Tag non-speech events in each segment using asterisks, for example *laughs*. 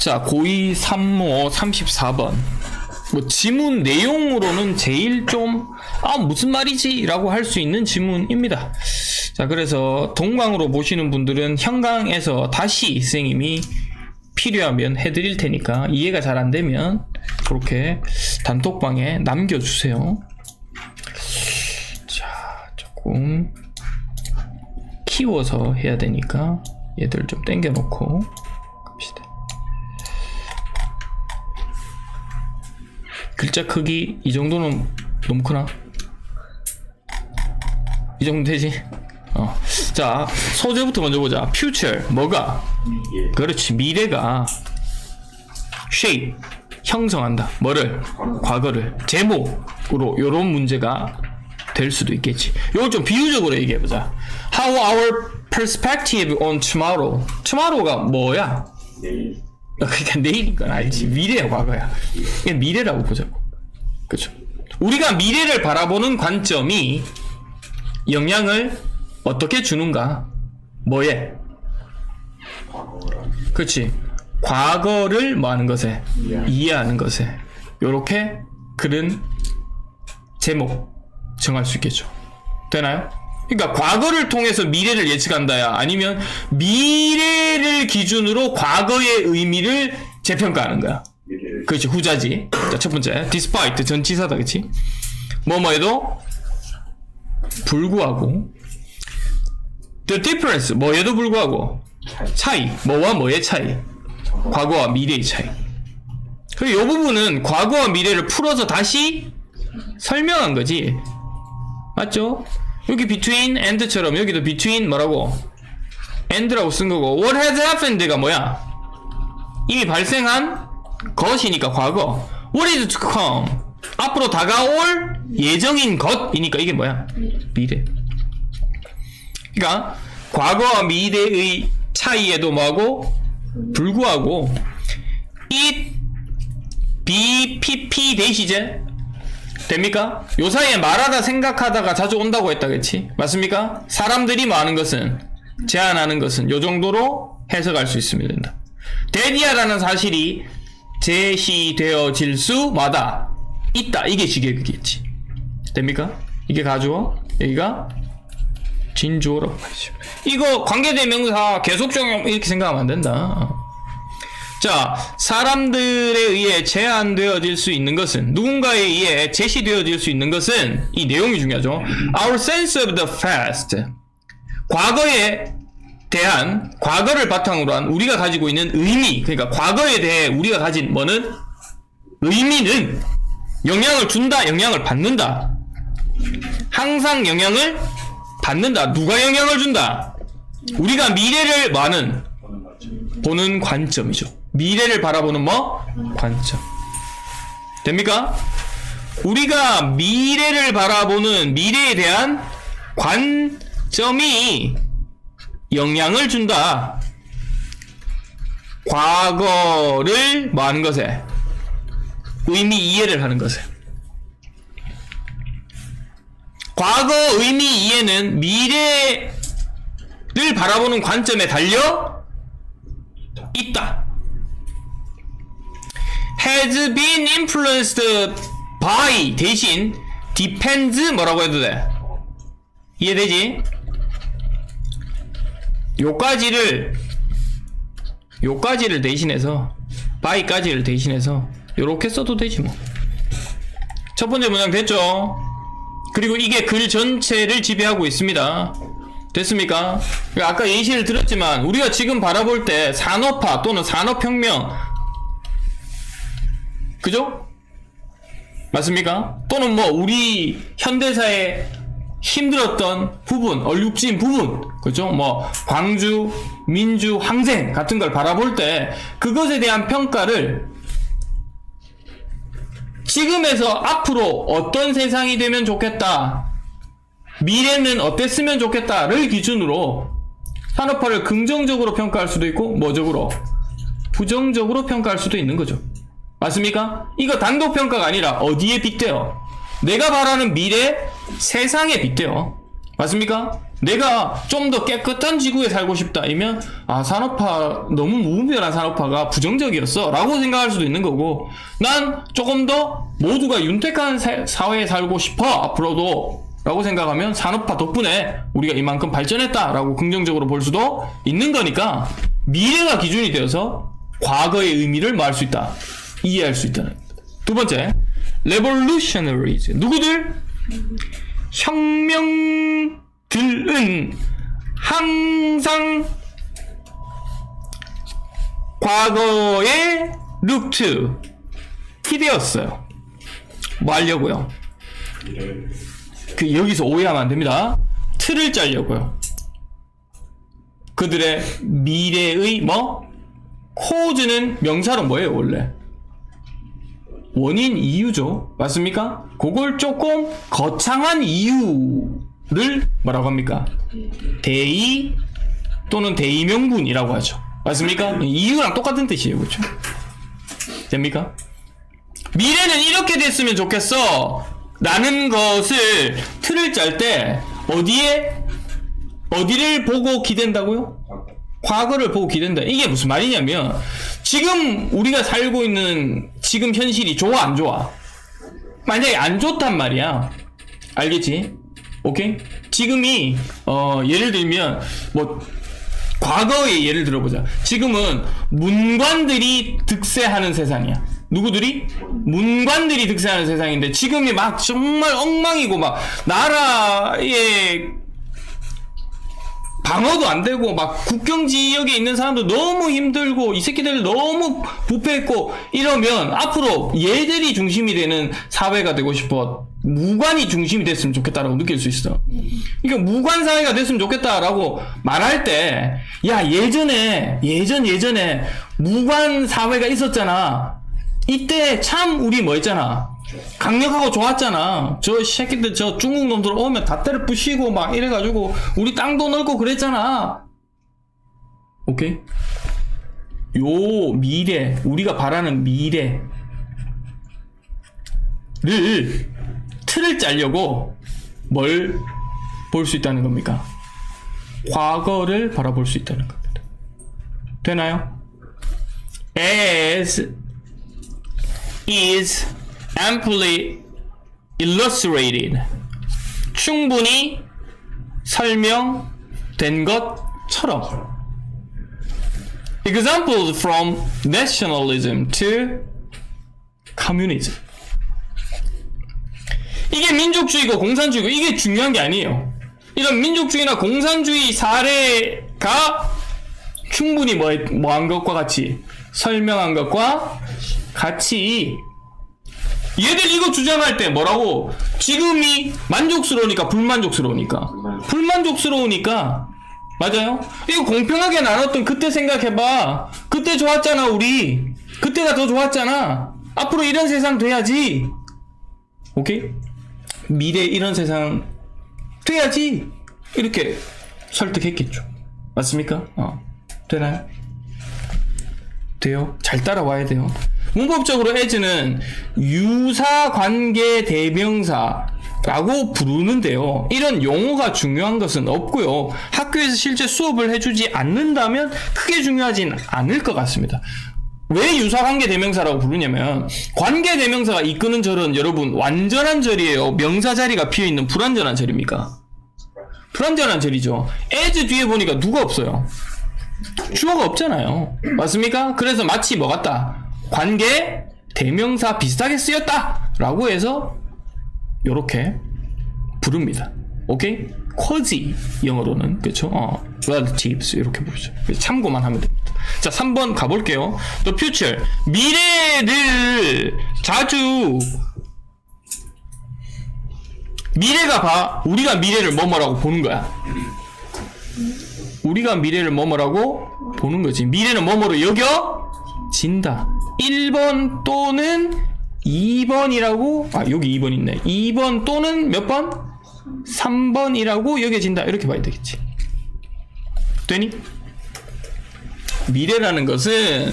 자, 고2 3모 34번. 뭐 지문 내용으로는 제일 좀, 아, 무슨 말이지? 라고 할 수 있는 지문입니다. 자, 그래서 동강으로 보시는 분들은 현강에서 다시 선생님이 필요하면 해드릴 테니까 이해가 잘 안 되면 그렇게 단톡방에 남겨주세요. 자, 조금 키워서 해야 되니까 얘들 좀 땡겨놓고 글자 크기 이 정도는 너무 크나? 이 정도 되지? 어. 자, 소재부터 먼저 보자. future 뭐가? 그렇지. 미래가 shape 형성한다. 뭐를? 과거를 제목으로 요런 문제가 될 수도 있겠지. 요걸 좀 비유적으로 얘기해 보자. How our perspective on tomorrow. tomorrow가 뭐야? 내일 그러니까 내일인 건 알지. 미래야, 과거야. 이게 미래라고 보자고. 그죠? 우리가 미래를 바라보는 관점이 영향을 어떻게 주는가? 뭐에? 그렇지. 과거를 뭐 하는 것에? 이해하는 것에. 요렇게 글은 제목 정할 수 있겠죠. 되나요? 그러니까 과거를 통해서 미래를 예측한다야 아니면 미래를 기준으로 과거의 의미를 재평가하는 거야. 그렇지 후자지. 자, 첫 번째 despite 전치사다 그렇지. 뭐뭐에도 불구하고 the difference 뭐에도 불구하고 차이 뭐와 뭐의 차이 과거와 미래의 차이. 그리고 이 부분은 과거와 미래를 풀어서 다시 설명한 거지. 맞죠? 여기 between and처럼 여기도 between 뭐라고 and라고 쓴 거고 what has happened가 뭐야? 이미 발생한 것이니까 과거. What is to come? 앞으로 다가올 예정인 것이니까 이게 뭐야? 미래. 그러니까 과거와 미래의 차이에도 뭐하고 불구하고 it BPP 대시제 됩니까? 요 사이에 말하다 생각하다가 자주 온다고 했다 그치? 맞습니까? 사람들이 많은 것은 제한하는 것은 요 정도로 해석할 수 있으면 된다. 데디아라는 사실이 제시되어질 수마다 있다. 이게 지계극이겠지. 됩니까? 이게 가주어, 여기가 진주어라고. 이거 관계대명사 계속 적용 이렇게 생각하면 안 된다. 자, 사람들에 의해 제한되어질 수 있는 것은 누군가에 의해 제시되어질 수 있는 것은 이 내용이 중요하죠. Our sense of the past. 과거에 대한 과거를 바탕으로 한 우리가 가지고 있는 의미, 그러니까 과거에 대해 우리가 가진 뭐는 의미는 영향을 준다, 영향을 받는다. 항상 영향을 받는다. 누가 영향을 준다? 우리가 미래를 많은 보는 관점이죠. 미래를 바라보는 뭐? 관점. 됩니까? 우리가 미래를 바라보는 미래에 대한 관점이 영향을 준다. 과거를 뭐 하는 것에? 의미 이해를 하는 것에. 과거 의미 이해는 미래를 바라보는 관점에 달려 있다. Has been influenced by 대신 depends 뭐라고 해도 돼. 이해되지? 요까지를 요까지를 대신해서 by까지를 대신해서 요렇게 써도 되지 뭐. 첫 번째 문장 됐죠? 그리고 이게 글 전체를 지배하고 있습니다. 됐습니까? 아까 예시를 들었지만 우리가 지금 바라볼 때 산업화 또는 산업혁명 그죠? 맞습니까? 또는 뭐 우리 현대사에 힘들었던 부분, 얼룩진 부분, 그죠? 뭐 광주 민주 항쟁 같은 걸 바라볼 때 그것에 대한 평가를 지금에서 앞으로 어떤 세상이 되면 좋겠다. 미래는 어땠으면 좋겠다를 기준으로 산업화를 긍정적으로 평가할 수도 있고 뭐적으로 부정적으로 평가할 수도 있는 거죠. 맞습니까? 이거 단독 평가가 아니라 어디에 빗대요? 내가 바라는 미래 세상에 빗대요. 맞습니까? 내가 좀 더 깨끗한 지구에 살고 싶다. 이면 아 산업화 너무 무분별한 산업화가 부정적이었어. 라고 생각할 수도 있는 거고 난 조금 더 모두가 윤택한 사- 사회에 살고 싶어. 앞으로도 라고 생각하면 산업화 덕분에 우리가 이만큼 발전했다라고 긍정적으로 볼 수도 있는 거니까 미래가 기준이 되어서 과거의 의미를 말할 수 있다. 이해할 수 있다는. 두 번째, revolutionaries. 누구들? 혁명들은 항상 과거의 루트 기대였어요. 뭐 하려고요? 그 여기서 오해하면 안 됩니다. 틀을 짜려고요. 그들의 미래의 뭐 코즈는 명사로 뭐예요 원래? 원인 이유죠. 맞습니까? 그걸 조금 거창한 이유를 뭐라고 합니까? 대의 또는 대의명분이라고 하죠. 맞습니까? 이유랑 똑같은 뜻이에요. 그렇죠? 됩니까? 미래는 이렇게 됐으면 좋겠어. 라는 것을 틀을 짤 때 어디에 어디를 보고 기댄다고요? 과거를 보고 기댄다. 이게 무슨 말이냐면 지금 우리가 살고 있는 지금 현실이 좋아 안 좋아? 만약에 안 좋단 말이야. 알겠지? 오케이? 지금이 어 예를 들면 뭐 과거의 예를 들어보자. 지금은 문관들이 득세하는 세상이야. 누구들이? 문관들이 득세하는 세상인데 지금이 막 정말 엉망이고 막 나라의 방어도 안 되고 막 국경 지역에 있는 사람도 너무 힘들고 이 새끼들 너무 부패했고 이러면 앞으로 얘들이 중심이 되는 사회가 되고 싶어 무관이 중심이 됐으면 좋겠다라고 느낄 수 있어. 그러니까 무관 사회가 됐으면 좋겠다라고 말할 때 야 예전에 예전 예전에 무관 사회가 있었잖아. 이때 참 우리 뭐 했잖아. 강력하고 좋았잖아. 저 새끼들 저 중국 놈들 오면 다 때려 부시고 막 이래가지고 우리 땅도 넓고 그랬잖아. 오케이? 요 미래 우리가 바라는 미래를 틀을 짜려고 뭘 볼 수 있다는 겁니까? 과거를 바라볼 수 있다는 겁니다. 되나요? As is amply illustrated. 충분히 설명된 것처럼. Examples from nationalism to communism. 이게 민족주의고 공산주의고 이게 중요한 게 아니에요. 이런 민족주의나 공산주의 사례가 충분히 뭐, 뭐한 것과 같이 설명한 것과 같이 얘들 이거 주장할 때 뭐라고 지금이 만족스러우니까 불만족스러우니까 불만족스러우니까 맞아요? 이거 공평하게 나눴던 그때 생각해봐 그때 좋았잖아 우리 그때가 더 좋았잖아 앞으로 이런 세상 돼야지 오케이? 미래 이런 세상 돼야지 이렇게 설득했겠죠 맞습니까? 어 되나요? 돼요? 잘 따라와야 돼요. 문법적으로 as는 유사 관계 대명사 라고 부르는데요. 이런 용어가 중요한 것은 없고요. 학교에서 실제 수업을 해주지 않는다면 크게 중요하진 않을 것 같습니다. 왜 유사관계 대명사라고 부르냐면 관계 대명사가 이끄는 절은 여러분 완전한 절이에요. 명사 자리가 비어 있는 불완전한 절입니까? 불완전한 절이죠. as 뒤에 보니까 누가 없어요. 주어가 없잖아요. 맞습니까? 그래서 마치 뭐 같다. 관계 대명사 비슷하게 쓰였다. 라고 해서 요렇게 부릅니다. 오케이? quasi 영어로는 그렇죠? 어, relatives 이렇게 부르죠. 참고만 하면 됩니다. 자, 3번 가볼게요. 또 future 미래를 자주 미래가 봐 우리가 미래를 뭐뭐라고 보는 거야. 우리가 미래를 뭐뭐라고 보는 거지. 미래는 뭐뭐로 여겨진다. 1번 또는 2번이라고, 아, 여기 2번 있네. 2번 또는 몇 번? 3번이라고 여겨진다. 이렇게 봐야 되겠지. 되니? 미래라는 것은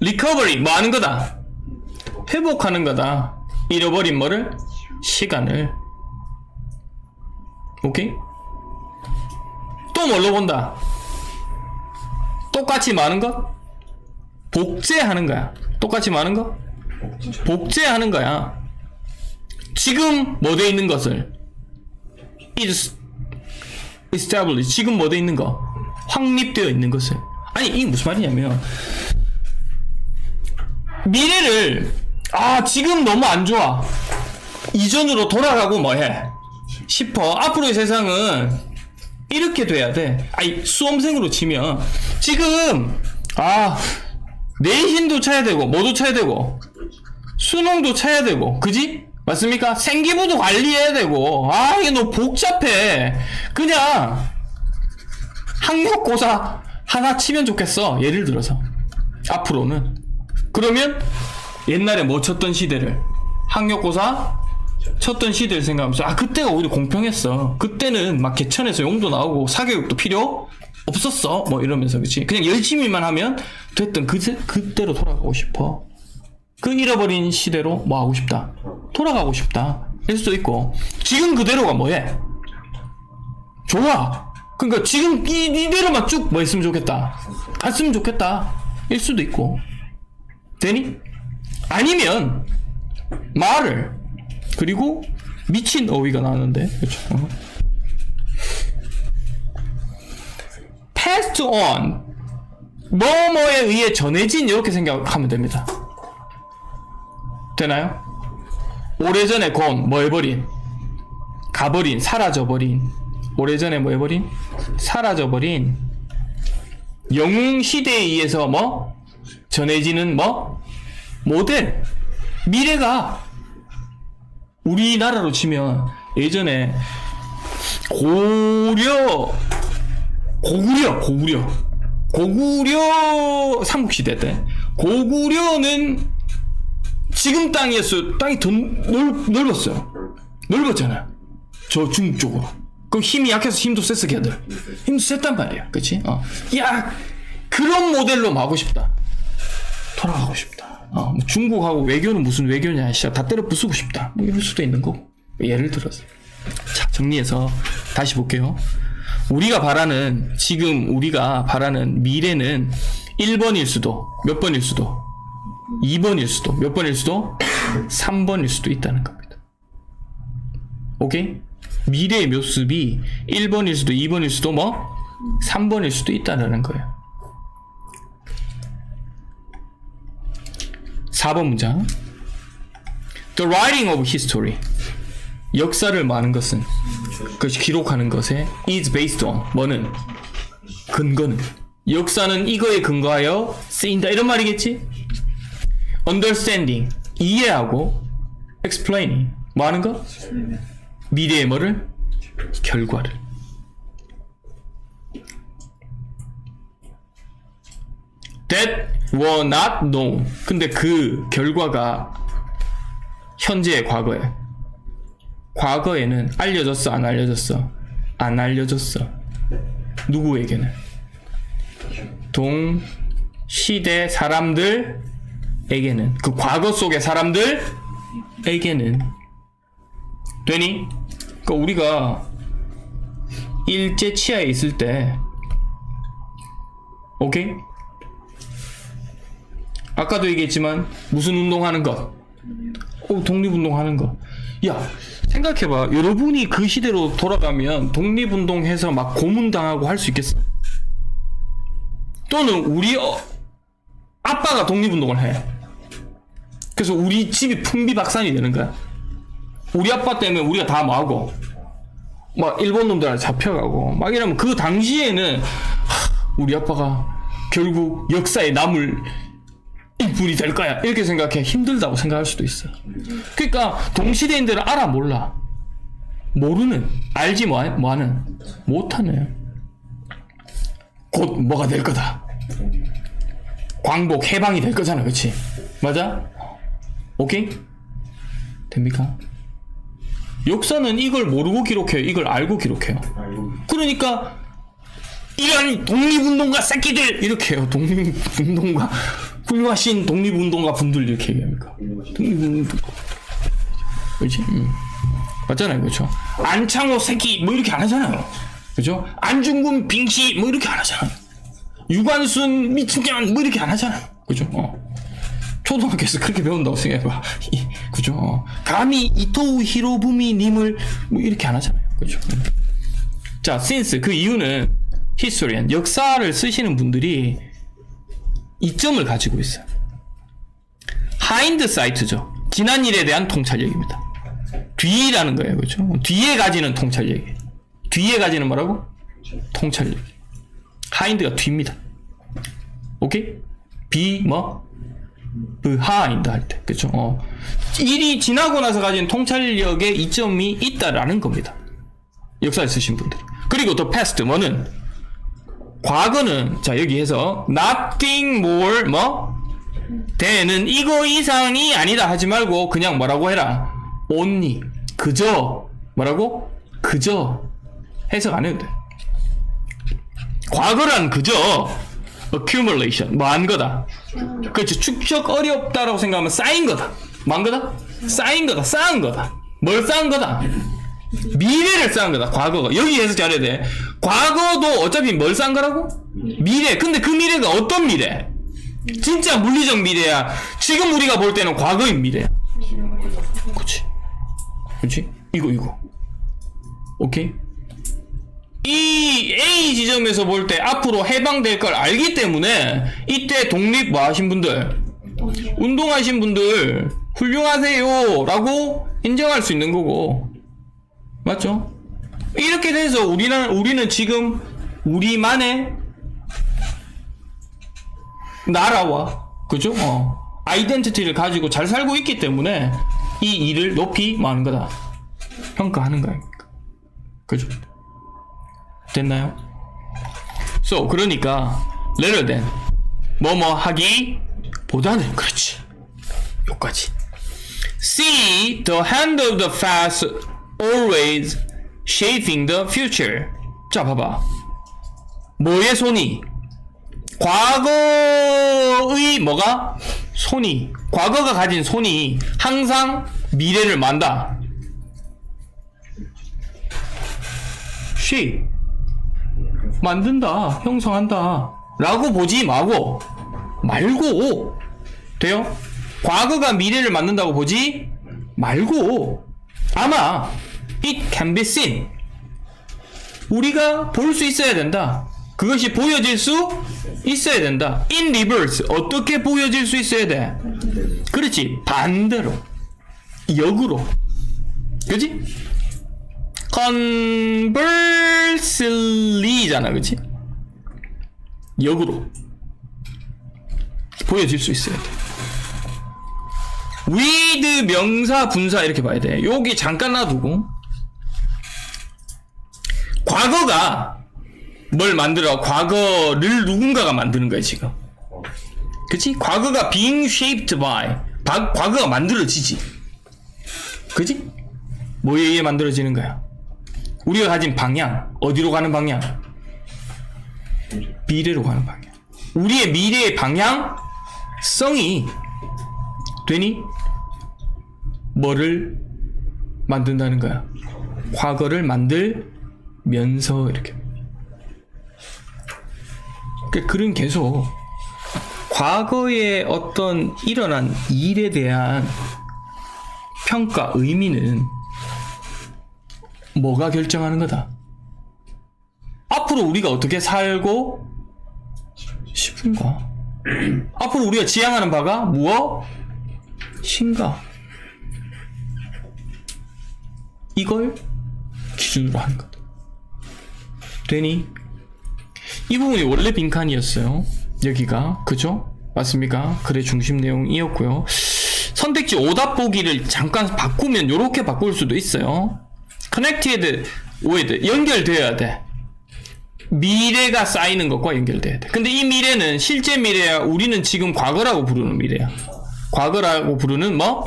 리커버리 뭐 하는 거다. 회복하는 거다. 잃어버린 뭐를? 시간을. 오케이? 또 뭘로 본다? 똑같이 많은 것? 복제하는 거야. 똑같이 많은 것? 복제하는 거야. 지금 뭐 돼 있는 것을 is established. 지금 뭐 돼 있는 거? 확립되어 있는 것을. 아니, 이게 무슨 말이냐면 미래를 아, 지금 너무 안 좋아. 이전으로 돌아가고 뭐해? 싶어. 앞으로의 세상은 이렇게 돼야 돼. 아니, 수험생으로 치면 지금 아, 내신도 쳐야 되고 뭐도 쳐야 되고 수능도 쳐야 되고 그지? 맞습니까? 생기부도 관리해야 되고. 아 이게 너무 복잡해. 그냥 학력고사 하나 치면 좋겠어 예를 들어서. 앞으로는. 그러면 옛날에 뭐 쳤던 시대를 학력고사 쳤던 시대를 생각하면서 아 그때가 오히려 공평했어. 그때는 막 개천에서 용도 나오고 사교육도 필요 없었어? 뭐 이러면서 그치? 그냥 열심히만 하면 됐던 그, 그때로 돌아가고 싶어. 그 잃어버린 시대로 뭐 하고 싶다? 돌아가고 싶다. 일 수도 있고. 지금 그대로가 뭐해? 좋아. 그러니까 지금 이, 이대로만 쭉 뭐 했으면 좋겠다. 갔으면 좋겠다. 일 수도 있고. 되니? 아니면 말을 그리고 미친 어휘가 나왔는데. 그렇죠. 어. Passed on. 뭐뭐에 의해 전해진 이렇게 생각하면 됩니다. 되나요? 오래전에 곤뭐 해버린? 가버린 사라져버린. 오래전에 뭐 해버린? 사라져버린. 영웅 시대에 의해서 뭐? 전해지는 뭐? 모델. 미래가 우리나라로 치면 예전에 고려 고구려 고구려. 고구려 삼국시대 때. 고구려는 지금 땅이었어요 땅이 더 넓, 넓었어요. 넓었잖아요. 저 중국 쪽으로. 그럼 힘이 약해서 힘도 셌어 걔들. 힘도 셌단 말이야 그치? 어. 야 그런 모델로 하고 싶다. 돌아가고 싶다. 어, 뭐 중국하고 외교는 무슨 외교냐 진짜 다 때려 부수고 싶다. 뭐 이럴 수도 있는 거고. 예를 들어서. 자 정리해서 다시 볼게요 우리가 바라는 지금 우리가 바라는 미래는 1번일 수도 몇 번일 수도 2번일 수도 몇 번일 수도 3번일 수도 있다는 겁니다. 오케이? 미래의 모습이 1번일 수도 2번일 수도 뭐? 3번일 수도 있다는 거예요. 4번 문장. The writing of history 역사를 많은 것은 그것이 기록하는 것에 is based on 뭐는? 근거는. 역사는 이거에 근거하여 쓰인다. 이런 말이겠지? understanding 이해하고 explaining. 뭐 하는 거 미래의 뭐를? 결과를. That were not known. 근데 그 결과가 현재의 과거에 과거에는 알려졌어 안 알려졌어 안 알려졌어 누구에게는 동 시대 사람들에게는 그 과거 속의 사람들에게는 되니? 그러니까 우리가 일제 치하에 있을 때 오케이? 아까도 얘기했지만 무슨 운동하는 것 어, 독립운동하는 거. 야, 생각해봐. 여러분이 그 시대로 돌아가면 독립운동해서 막 고문당하고 할 수 있겠어? 또는 우리 어, 아빠가 독립운동을 해. 그래서 우리 집이 풍비박산이 되는 거야. 우리 아빠 때문에 우리가 다 뭐하고, 막 일본 놈들한테 잡혀가고, 막 이러면 그 당시에는 하, 우리 아빠가 결국 역사에 남을 인물이 될 거야. 이렇게 생각해 힘들다고 생각할 수도 있어. 그러니까 동시대인들은 알아 몰라. 모르는 알지 뭐, 뭐하는 못하네. 곧 뭐가 될 거다. 광복 해방이 될 거잖아, 그렇지? 맞아? 오케이? 됩니까? 역사는 이걸 모르고 기록해요. 이걸 알고 기록해요. 그러니까 이런 독립운동가 새끼들 이렇게 해요. 독립운동가 훌륭하신 독립운동가 분들 이렇게 얘기합니까? 독립운동 그렇지? 음. 맞잖아요, 그렇죠? 안창호 새끼 뭐 이렇게 안 하잖아요, 그렇죠? 안중근 빙시 뭐 이렇게 안 하잖아요. 유관순 미친년 뭐 이렇게 안 하잖아요, 그렇죠? 어. 초등학교에서 그렇게 배운다고 생각해봐, *laughs* 이, 그죠? 어. 감히 이토우 히로부미님을 뭐 이렇게 안 하잖아요, 그렇죠? 자, since 그 이유는 historian 역사를 쓰시는 분들이 이점을 가지고 있어요. 하인드 사이트죠. 지난 일에 대한 통찰력입니다. 뒤라는 거예요, 그렇죠? 뒤에 가지는 통찰력. 뒤에 가지는 뭐라고? 통찰력. 하인드가 뒤입니다. 오케이? 비 뭐? 비하인드 할 때, 그렇죠? 어. 일이 지나고 나서 가진 통찰력에 이점이 있다라는 겁니다. 역사에 쓰신 분들. 그리고 더 past 뭐는 과거는 자 여기에서 nothing more 뭐? than은 이거 이상이 아니다 하지 말고 그냥 뭐라고 해라. only 그저. 뭐라고? 그저. 해석 안 해도 돼. 과거란 그저. accumulation 뭐 한 거다. 그렇죠. 축적 어렵다라고 생각하면 쌓인 거다. 뭐한 거다? 쌓인 거다. 쌓은 거다. 뭘 쌓은 거다 미래를 쌓은 거다 과거가. 여기 해석 잘해야 돼. 과거도 어차피 뭘 쌓은 거라고? 미래. 근데 그 미래가 어떤 미래? 진짜 물리적 미래야. 지금 우리가 볼 때는 과거의 미래야. 그치? 그치? 이거 이거. 오케이? 이 A 지점에서 볼 때 앞으로 해방될 걸 알기 때문에 이때 독립 뭐 하신 분들? 운동하신 분들 훌륭하세요. 라고 인정할 수 있는 거고 맞죠? 이렇게 돼서 우리는 우리는 지금 우리만의 나라와 그죠? 어. 아이덴티티를 가지고 잘 살고 있기 때문에 이 일을 높이 많은 거다 평가하는 거야. 그죠? 됐나요? So 그러니까 rather than 뭐뭐 하기 보다는 그렇지. 요까지. See the hand of the past always shaping the future. 자, 봐봐. 뭐의 손이? 과거의 뭐가? 손이. 과거가 가진 손이 항상 미래를 만다. shape. 만든다. 형성한다. 라고 보지 마고, 말고, 돼요? 과거가 미래를 만든다고 보지 말고, 아마 it can be seen. 우리가 볼 수 있어야 된다. 그것이 보여질 수 있어야 된다. in reverse. 어떻게 보여질 수 있어야 돼? 그렇지. 반대로. 역으로. 그지? conversely잖아. 그지? 역으로. 보여질 수 있어야 돼. with 명사 분사 이렇게 봐야 돼. 여기 잠깐 놔두고 과거가 뭘 만들어? 과거를 누군가가 만드는 거야 지금. 그치? 과거가 being shaped by 바- 과거가 만들어지지. 그치? 뭐에 의해 만들어지는 거야? 우리가 가진 방향 어디로 가는 방향? 미래로 가는 방향. 우리의 미래의 방향성이 되니 뭐를 만든다는 거야? 과거를 만들 면서 이렇게. 그러니까 글은 계속 과거에 어떤 일어난 일에 대한 평가 의미는 뭐가 결정하는 거다. 앞으로 우리가 어떻게 살고 싶은가? *clears throat* 앞으로 우리가 지향하는 바가 무엇인가? 이걸 기준으로 하는 거다. 되니? 이 부분이 원래 빈칸이었어요. 여기가. 그죠? 맞습니까? 글의 중심 내용이었고요. 선택지 오답 보기를 잠깐 바꾸면 이렇게 바꿀 수도 있어요. connected with 연결되어야 돼. 미래가 쌓이는 것과 연결돼야 돼. 근데 이 미래는 실제 미래야. 우리는 지금 과거라고 부르는 미래야. 과거라고 부르는 뭐?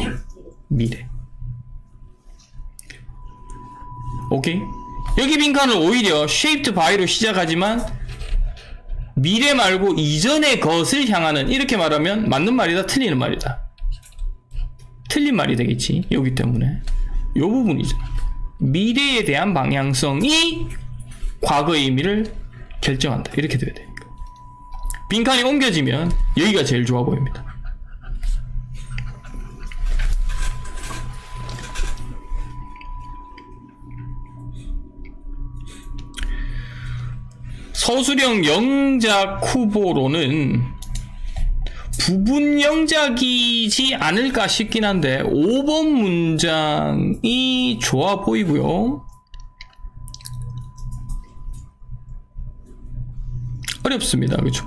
미래. 오케이? 여기 빈칸은 오히려 shaped by로 시작하지만 미래 말고 이전의 것을 향하는 이렇게 말하면 맞는 말이다 틀리는 말이다 틀린 말이 되겠지 여기 때문에 요 부분이잖아 미래에 대한 방향성이 과거의 의미를 결정한다. 이렇게 돼야 돼요. 빈칸이 옮겨지면 여기가 제일 좋아 보입니다. 서술형 영작 후보로는 부분 영작이지 않을까 싶긴 한데 5번 문장이 좋아 보이고요. 어렵습니다. 그렇죠?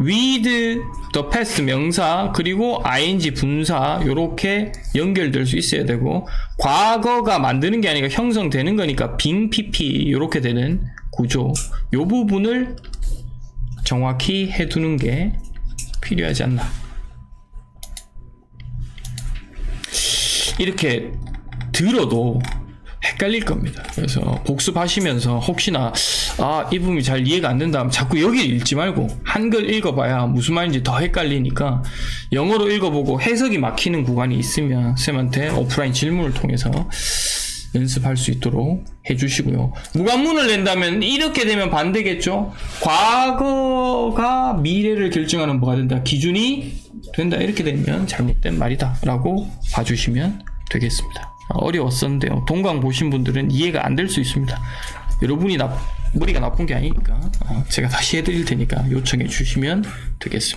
with the past 명사 그리고 ing 분사 요렇게 연결될 수 있어야 되고 과거가 만드는 게 아니라 형성되는 거니까 빙 pp 요렇게 되는 구조 요 부분을 정확히 해두는 게 필요하지 않나 이렇게 들어도 헷갈릴 겁니다. 그래서 복습하시면서 혹시나 아, 이 부분이 잘 이해가 안 된다 하면 자꾸 여기 읽지 말고 한글 읽어봐야 무슨 말인지 더 헷갈리니까 영어로 읽어보고 해석이 막히는 구간이 있으면 쌤한테 오프라인 질문을 통해서 연습할 수 있도록 해주시고요. 무관문을 낸다면 이렇게 되면 반대겠죠? 과거가 미래를 결정하는 뭐가 된다. 기준이 된다. 이렇게 되면 잘못된 말이다. 라고 봐주시면 되겠습니다. 아, 어려웠었는데요. 동강 보신 분들은 이해가 안 될 수 있습니다. 여러분이 나, 머리가 나쁜 게 아니니까 어, 제가 다시 해드릴 테니까 요청해 주시면 되겠습니다.